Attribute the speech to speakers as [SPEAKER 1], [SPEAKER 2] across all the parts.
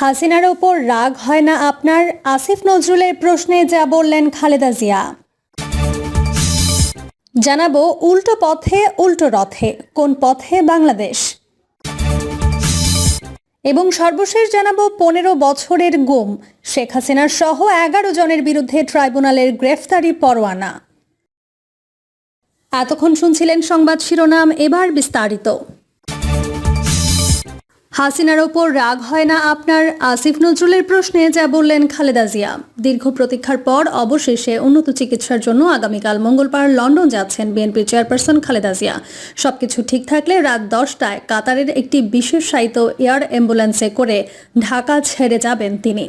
[SPEAKER 1] হাসিনার ওপর রাগ হয় না আপনার? আসিফ নজরুলের প্রশ্নে যা বললেন খালেদা জিয়া। জানাব উল্টো পথে, উল্টো রথে, কোন পথে বাংলাদেশ? এবং সর্বশেষ জানাব পনেরো বছরের গুম, শেখ হাসিনার সহ এগারো জনের বিরুদ্ধে ট্রাইব্যুনালের গ্রেফতারি পরোয়ানা। এতক্ষণ শুনছিলেন সংবাদ শিরোনাম, এবার বিস্তারিত। হাসিনার ওপর রাগ হয় না আপনার আসিফ নজরুলের প্রশ্নে, যা বললেন খালেদা জিয়া। দীর্ঘ প্রতীক্ষার পর অবশেষে উন্নত চিকিৎসার জন্য আগামীকাল মঙ্গলবার লন্ডন যাচ্ছেন বিএনপির চেয়ারপারসন খালেদা জিয়া। সবকিছু ঠিক থাকলে রাত দশটায় কাতারের একটি বিশেষায়িত এয়ার অ্যাম্বুলেন্সে করে ঢাকা ছেড়ে যাবেন তিনি।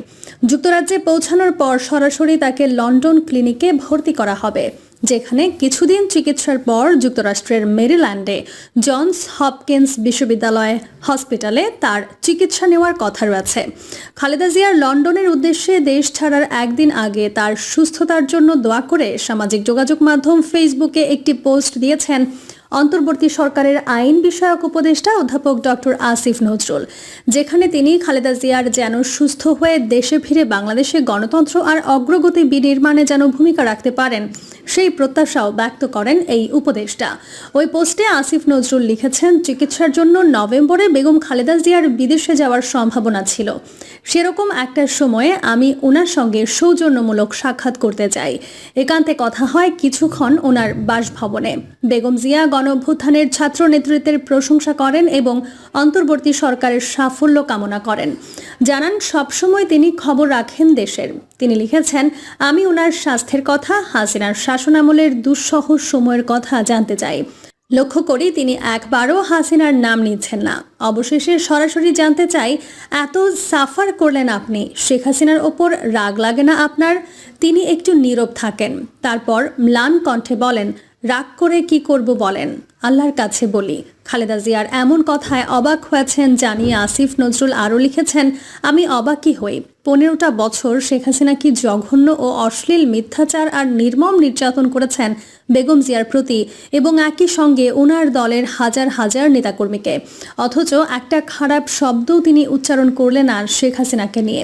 [SPEAKER 1] যুক্তরাজ্যে পৌঁছানোর পর সরাসরি তাকে লন্ডন ক্লিনিকে ভর্তি করা হবে। যেখানে কিছুদিন চিকিৎসার পর যুক্তরাষ্ট্রের মেরিল্যান্ডে জনস হপকিন্স বিশ্ববিদ্যালয় হসপিটালে তার চিকিৎসা নেওয়ার কথা রয়েছে। খালেদা জিয়ার লন্ডনের উদ্দেশ্যে দেশ ছাড়ার একদিন আগে তার সুস্থতার জন্য দোয়া করে সামাজিক যোগাযোগ মাধ্যম ফেসবুকে একটি পোস্ট দিয়েছেন অন্তর্বর্তী সরকারের আইন বিষয়ক উপদেষ্টা অধ্যাপক ডক্টর আসিফ নজরুল, যেখানে তিনি খালেদা জিয়ার যেন সুস্থ হয়ে দেশে ফিরে বাংলাদেশে গণতন্ত্র আর অগ্রগতি বিনির্মাণে যেন ভূমিকা রাখতে পারেন। সেই প্রত্যাশাও ব্যক্ত করেন এই উপদেষ্টা। ওই পোস্টে আসিফ নজরুল লিখেছেন, চিকিৎসার জন্য নভেম্বরে বেগম খালেদা জিয়ার বিদেশে যাওয়ার সম্ভাবনা ছিল। সেরকম একটা সময়ে আমি ওনার সঙ্গে সৌজন্যমূলক সাক্ষাৎ করতে চাই। একান্তে কথা হয় কিছুক্ষণ ওনার বাসভবনে। বেগম জিয়া গণভ্যুত্থানের ছাত্র নেতৃত্বের প্রশংসা করেন এবং অন্তর্বর্তী সরকারের সাফল্য কামনা করেন। জানান, সবসময় তিনি খবর রাখেন দেশের। তিনি লিখেছেন, আমি ওনার স্বাস্থ্যের কথা, হাসিনার শাসনামলের দুঃসহ সময়ের কথা জানতে চাই। লক্ষ্য করি তিনি একবারও হাসিনার নাম নিচ্ছেন না। অবশেষে সরাসরি জানতে চাই, এত সাফার করলেন আপনি, শেখ হাসিনার ওপর রাগ লাগে না আপনার? তিনি একটু নীরব থাকেন, তারপর ম্লান কণ্ঠে বলেন, রাগ করে কি করব বলেন? আল্লাহর কাছে বলি, খালেদা জিয়ার এমন কথায় অবাক হয়েছেন জানিয়ে আসিফ নজরুল আরও লিখেছেন, আমি অবাকই হই। পনেরোটা বছর শেখ হাসিনা কি জঘন্য ও অশ্লীল মিথ্যাচার আর নির্মম নির্যাতন করেছেন বেগম জিয়ার প্রতি এবং একই সঙ্গে ওনার দলের হাজার হাজার নেতাকর্মীকে? অথচ একটা খারাপ শব্দও তিনি উচ্চারণ করলেন আর শেখ হাসিনাকে নিয়ে।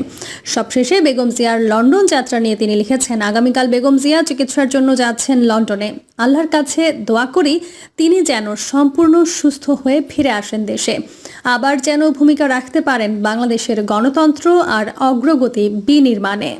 [SPEAKER 1] সবশেষে বেগম জিয়ার লন্ডন যাত্রা নিয়ে তিনি লিখেছেন, আগামীকাল বেগম জিয়া চিকিৎসার জন্য যাচ্ছেন লন্ডনে। আল্লাহর কাছে দোয়া করি তিনি যেন সম্পূর্ণ সুস্থ হয়ে ফিরে আসেন দেশে। আবার যেন ভূমিকা রাখতে পারেন বাংলাদেশের গণতন্ত্র আর অগ্রগতি বিনির্মাণে।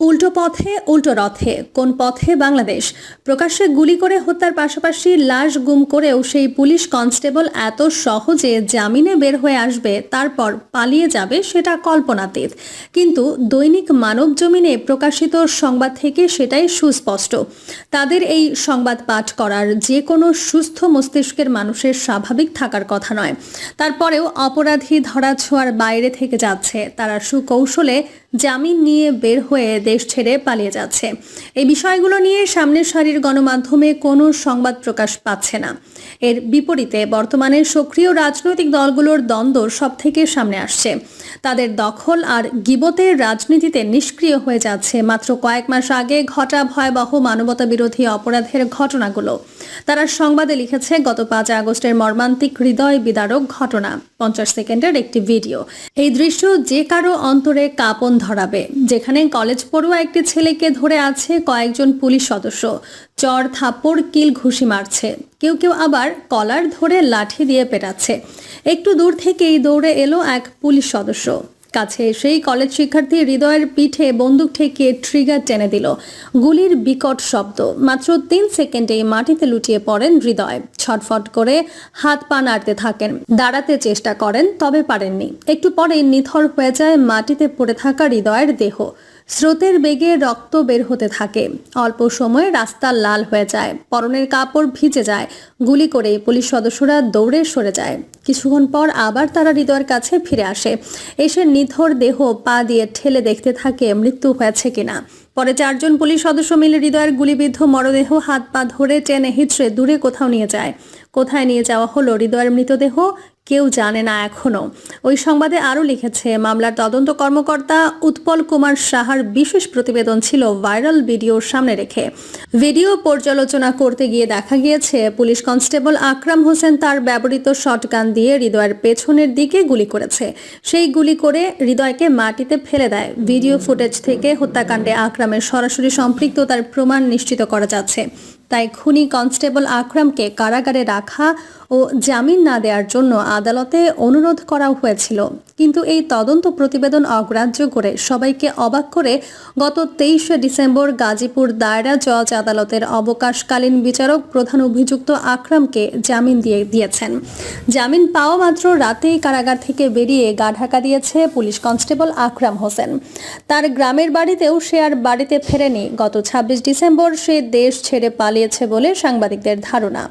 [SPEAKER 1] উল্টো পথে, উল্টো রথে। কোন পথে বাংলাদেশ? প্রকাশ্যে গুলি করে হত্যার পাশাপাশি লাশ গুম করেও সেই পুলিশ কনস্টেবল এত সহজে জামিনে বের হয়ে আসবে, তারপর পালিয়ে যাবে সেটা কল্পনাতীত। কিন্তু দৈনিক মানব জমিনে প্রকাশিত সংবাদ থেকে সেটাই সুস্পষ্ট। তাদের এই সংবাদ পাঠ করার যে কোনো সুস্থ মস্তিষ্কের মানুষের স্বাভাবিক থাকার কথা নয়। তারপরেও অপরাধী ধরা ছোঁয়ার বাইরে থেকে যাচ্ছে। তারা সুকৌশলে জামিন নিয়ে বের হয়ে দেশ ছেড়ে পালিয়ে যাচ্ছে। এই বিষয়গুলো নিয়ে সামনের সারির গণমাধ্যমে কোনো সংবাদ প্রকাশ পাচ্ছে না। এর বিপরীতে বর্তমানে সক্রিয় রাজনৈতিক দলগুলোর দ্বন্দ্ব সব থেকে সামনে আসছে। তাদের দখল আর গিবতের রাজনীতিতে নিষ্ক্রিয় হয়ে যাচ্ছে মাত্র কয়েক মাস আগে ঘটা ভয়াবহ মানবতা বিরোধী অপরাধের ঘটনাগুলো। তারা সংবাদে লিখেছে, গত পাঁচ আগস্টের মর্মান্তিক হৃদয় বিদারক ঘটনা। পঞ্চাশ সেকেন্ডের একটি ভিডিও। এই দৃশ্য যে কারও অন্তরে কাঁপন ধরাবে, যেখানে কলেজ পড়ুয়া একটি ছেলেকে ধরে আছে কয়েকজন পুলিশ সদস্য। চর থাপ্পড়, কিল ঘুষি মারছে। কেউ কেউ আবার কলার ধরে লাঠি দিয়ে পেটাচ্ছে। একটু দূর থেকেই দৌড়ে এলো এক পুলিশ সদস্য। কাছে সেই কলেজ শিক্ষার্থী হৃদয়ের পিঠে বন্দুক ঠেকিয়ে ট্রিগার টেনে দিল। গুলির বিকট শব্দ। মাত্র তিন সেকেন্ডেই মাটিতে লুটিয়ে পড়েন হৃদয়। ছটফট করে হাত পা নাড়তে থাকেন। দাঁড়াতে চেষ্টা করেন, তবে পারেননি। একটু পরে নিথর হয়ে যায় মাটিতে পড়ে থাকা হৃদয়ের দেহ। স্রোতের বেগে রক্ত বের হতে থাকে। অল্প সময়ে রাস্তা লাল হয়ে যায়, পরনের কাপড় ভিজে যায়, গুলি করে পুলিশ সদস্যরা দৌড়ে সরে যায়। কিছুক্ষণ পর আবার তারা হৃদয়ের কাছে ফিরে আসে। এসে নিথর দেহ পা দিয়ে ঠেলে দেখতে থাকে মৃত্যু হয়েছে কিনা। পরে চারজন পুলিশ সদস্য মিলে হৃদয়ের গুলিবিদ্ধ মরদেহ হাত পা ধরে টেনে হিচড়ে দূরে কোথাও নিয়ে যায়। কোথায় নিয়ে যাওয়া হলো, হৃদয়ের মৃতদেহ কেউ জানে না এখনও। ওই সংবাদে আরও লিখেছে, মামলার তদন্ত কর্মকর্তা উৎপল কুমার সাহার বিশেষ প্রতিবেদন ছিল ভাইরাল ভিডিওর সামনে রেখে। ভিডিও পর্যালোচনা করতে গিয়ে দেখা গিয়েছে, পুলিশ কনস্টেবল আকরাম হোসেন তার ব্যবহৃত শটগান দিয়ে হৃদয়ের পেছনের দিকে গুলি করেছে। সেই গুলি করে হৃদয়কে মাটিতে ফেলে দেয়। ভিডিও ফুটেজ থেকে হত্যাকাণ্ডে আকরামের সরাসরি সম্পৃক্ততার প্রমাণ নিশ্চিত করা যাচ্ছে। তাই খুনি কনস্টেবল আকরামকে কারাগারে রাখা ও জামিন না দেওয়ার জন্য আদালতে অনুরোধ করা হয়েছিল। কিন্তু এই তদন্ত প্রতিবেদন অগ্রাহ্য করে সবাইকে অবাক করে গত তেইশে ডিসেম্বর গাজীপুর দায়রা জজ আদালতের অবকাশকালীন বিচারক প্রধান অভিযুক্ত আকরামকে জামিন দিয়ে দিয়েছেন। জামিন পাওয়া মাত্র রাতেই কারাগার থেকে বেরিয়ে গা ঢাকা দিয়েছে পুলিশ কনস্টেবল আকরাম হোসেন। তার গ্রামের বাড়িতেও সে আর বাড়িতে ফেরেনি। গত ছাব্বিশ ডিসেম্বর সে দেশ ছেড়ে পালিয়েছে বলে সাংবাদিকদের ধারণা।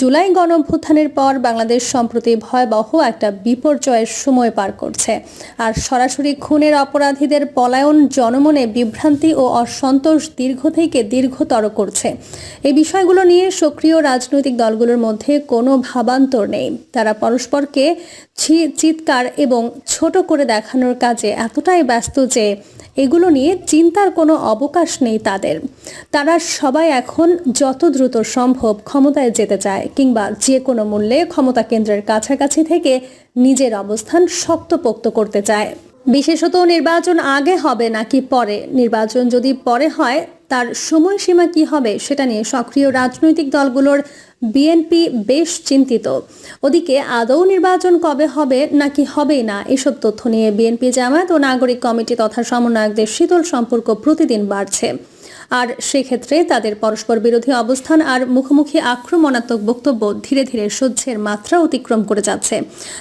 [SPEAKER 1] জুলাই গণভ্যুত্থানের পর বাংলাদেশ সম্প্রতি ভয়াবহ একটা বিপর্যয়ের সময় পার করছে। আর সরাসরি খুনের অপরাধীদের পলায়ন, জনমনে বিভ্রান্তি ও অসন্তোষ দীর্ঘ থেকে দীর্ঘতর করছে। এই বিষয়গুলো নিয়ে সক্রিয় রাজনৈতিক দলগুলোর মধ্যে কোনো ভাবান্তর নেই। তারা পরস্পরকে চিৎকার এবং ছোট করে দেখানোর কাজে এতটাই ব্যস্ত যে এগুলো নিয়ে চিন্তার কোনো অবকাশ নেই তাদের। তারা সবাই এখন যত দ্রুত সম্ভব ক্ষমতায় যেতে চায় কিংবা যে কোনো মূল্যে ক্ষমতা কেন্দ্রের কাছাকাছি থেকে নিজের অবস্থান শক্তপোক্ত করতে চায়। বিশেষত নির্বাচন আগে হবে নাকি পরে? নির্বাচন যদি পরে হয়, তার সময়সীমা কি হবে সেটা নিয়ে সক্রিয় রাজনৈতিক দলগুলোর বিএনপি বেশ চিন্তিত। ওদিকে আদৌ নির্বাচন কবে হবে নাকি হবেই না এসব তথ্য নিয়ে বিএনপি জামায়াত ও নাগরিক কমিটি তথা সমন্বয়কদের শীতল সম্পর্ক প্রতিদিন বাড়ছে। আর সেক্ষেত্রে তাদের পরস্পর বিরোধী অবস্থান আর মুখোমুখি আক্রমণাত্মক বক্তব্য ধীরে ধীরে সহ্যের মাত্রা অতিক্রম করে যাচ্ছে।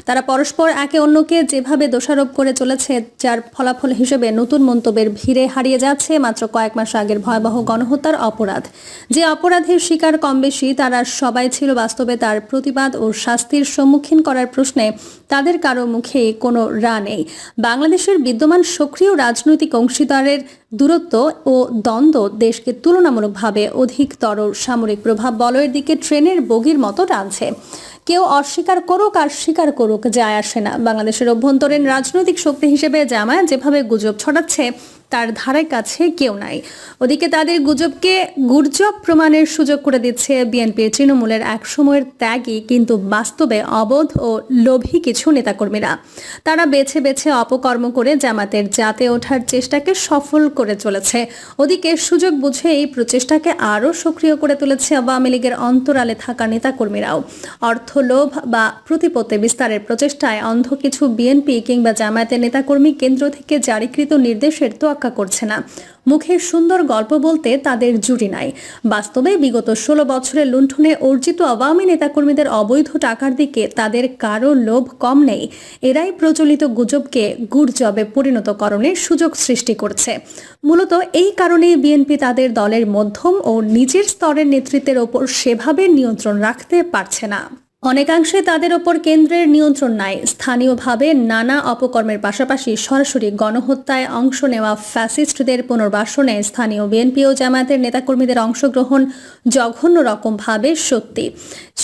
[SPEAKER 1] তারা পরস্পর একে অন্যকে যেভাবে দোষারোপ করে চলেছে, যার ফলাফল হিসেবে নতুন মন্তব্যের ভিড়ে হারিয়ে যাচ্ছে মাত্র কয়েক মাস আগের ভয়াবহ গণহত্যার অপরাধ। যে অপরাধের শিকার কম বেশি, তারা সবাই ছিল বাস্তবে তার প্রতিবাদ ও শাস্তির সম্মুখীন করার প্রশ্নে তাদের কারও মুখে কোনো রা নেই। বাংলাদেশের বিদ্যমান সক্রিয় রাজনৈতিক অংশীদারের দূরত্ব ও দ্বন্দ্ব দেশকে তুলনামূলকভাবে অধিকতর সামরিক প্রভাব বলয়ের দিকে ট্রেনের বগির মতো টানছে। কেউ অস্বীকার করুক আর স্বীকার করুক, যায় আসে না। বাংলাদেশের অভ্যন্তরীণ রাজনৈতিক শক্তি হিসেবে জামায়াত যেভাবে গুজব ছড়াচ্ছে তার ধারে কাছে কেউ নাই। ওদিকে তাদের গুজবকে গুর্জব প্রমাণের সুযোগ করে দিচ্ছে বিএনপির তৃণমূলের এক সময়ের ত্যাগী, কিন্তু বাস্তবে অবোধ ও লোভী কিছু নেতাকর্মীরা। তারা বেছে বেছে অপকর্ম করে জামাতের জাতে ওঠার চেষ্টাকে সফল করে চলেছে। ওদিকে সুযোগ বুঝে এই প্রচেষ্টাকে আরও সক্রিয় করে তুলেছে আওয়ামী লীগের অন্তরালে থাকা নেতাকর্মীরাও। অর্থ লোভ বা প্রতিপত্তি বিস্তারের প্রচেষ্টায় অন্ধ কিছু বিএনপি কিংবা জামায়াতের নেতাকর্মী কেন্দ্র থেকে জারিকৃত নির্দেশের তোয়াক্কা করছে না। মুখের সুন্দর গল্প বলতে তাদের জুটি নাই। বাস্তবে বিগত ষোলো বছরের লুণ্ঠনে অর্জিত আওয়ামী নেতাকর্মীদের অবৈধ টাকার দিকে তাদের কারও লোভ কম নেই। এরাই প্রচলিত গুজবকে গুড়জবে পরিণতকরণের সুযোগ সৃষ্টি করছে। মূলত এই কারণেই বিএনপি তাদের দলের মধ্যম ও নিজের স্তরের নেতৃত্বের ওপর সেভাবে নিয়ন্ত্রণ রাখতে পারছে না। অনেকাংশে তাদের ওপর কেন্দ্রের নিয়ন্ত্রণ নাই। স্থানীয়ভাবে নানা অপকর্মের পাশাপাশি সরাসরি গণহত্যায় অংশ নেওয়া ফ্যাসিস্টদের পুনর্বাসনে স্থানীয় বিএনপি ও জামায়াতের নেতাকর্মীদের অংশগ্রহণ জঘন্য রকমভাবে সত্যি।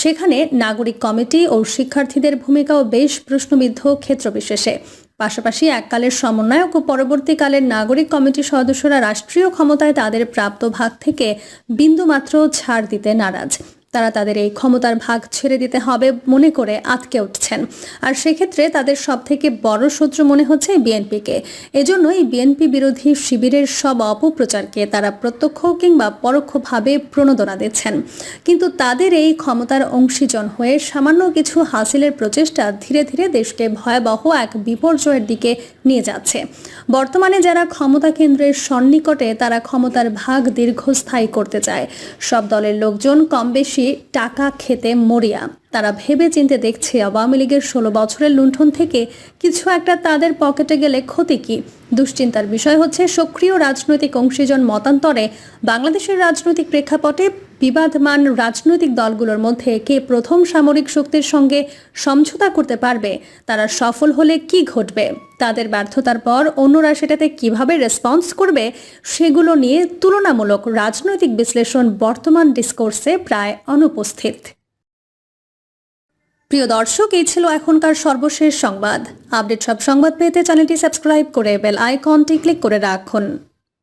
[SPEAKER 1] সেখানে নাগরিক কমিটি ও শিক্ষার্থীদের ভূমিকাও বেশ প্রশ্নবিদ্ধ ক্ষেত্রবিশেষে। পাশাপাশি এককালের সমন্বয়ক ও পরবর্তীকালের নাগরিক কমিটির সদস্যরা রাষ্ট্রীয় ক্ষমতায় তাদের প্রাপ্ত ভাগ থেকে বিন্দুমাত্র ছাড় দিতে নারাজ। তারা তাদের এই ক্ষমতার ভাগ ছেড়ে দিতে হবে মনে করে আটকে উঠছেন। আর সেক্ষেত্রে তাদের সব থেকে বড় শত্রু মনে হচ্ছে বিএনপিকে। এজন্যই বিএনপি বিরোধী শিবিরের সব অপপ্রচারকে তারা প্রত্যক্ষ কিংবা পরোক্ষভাবে প্রণোদনা দিচ্ছেন। কিন্তু তাদের এই ক্ষমতার অংশীজন হয়ে সামান্য কিছু হাসিলের প্রচেষ্টা ধীরে ধীরে দেশকে ভয়াবহ এক বিপর্যয়ের দিকে নিয়ে যাচ্ছে। বর্তমানে যারা ক্ষমতা কেন্দ্রের সন্নিকটে তারা ক্ষমতার ভাগ দীর্ঘস্থায়ী করতে চায়। সব দলের লোকজন কম বেশি টাকা খেতে মরিয়া। তারা ভেবে চিনতে দেখছে আওয়ামী লীগের ষোলো বছরের লুণ্ঠন থেকে কিছু একটা তাদের পকেটে গেলে ক্ষতি কি? দুশ্চিন্তার বিষয় হচ্ছে সক্রিয় রাজনৈতিক অংশীজন মতান্তরে বাংলাদেশের রাজনৈতিক প্রেক্ষাপটে বিবাদমান রাজনৈতিক দলগুলোর মধ্যে কে প্রথম সামরিক শক্তির সঙ্গে সমঝোতা করতে পারবে, তারা সফল হলে কি ঘটবে, তাদের ব্যর্থতার পর অন্যরা সেটাতে কীভাবে রেসপন্স করবে, সেগুলো নিয়ে তুলনামূলক রাজনৈতিক বিশ্লেষণ বর্তমান ডিসকোর্সে প্রায় অনুপস্থিত। প্রিয় দর্শক, এই ছিল এখনকার সর্বশেষ সংবাদ। আপডেট সব সংবাদ পেতে চ্যানেলটি সাবস্ক্রাইব করে বেল আইকনটি ক্লিক করে রাখুন।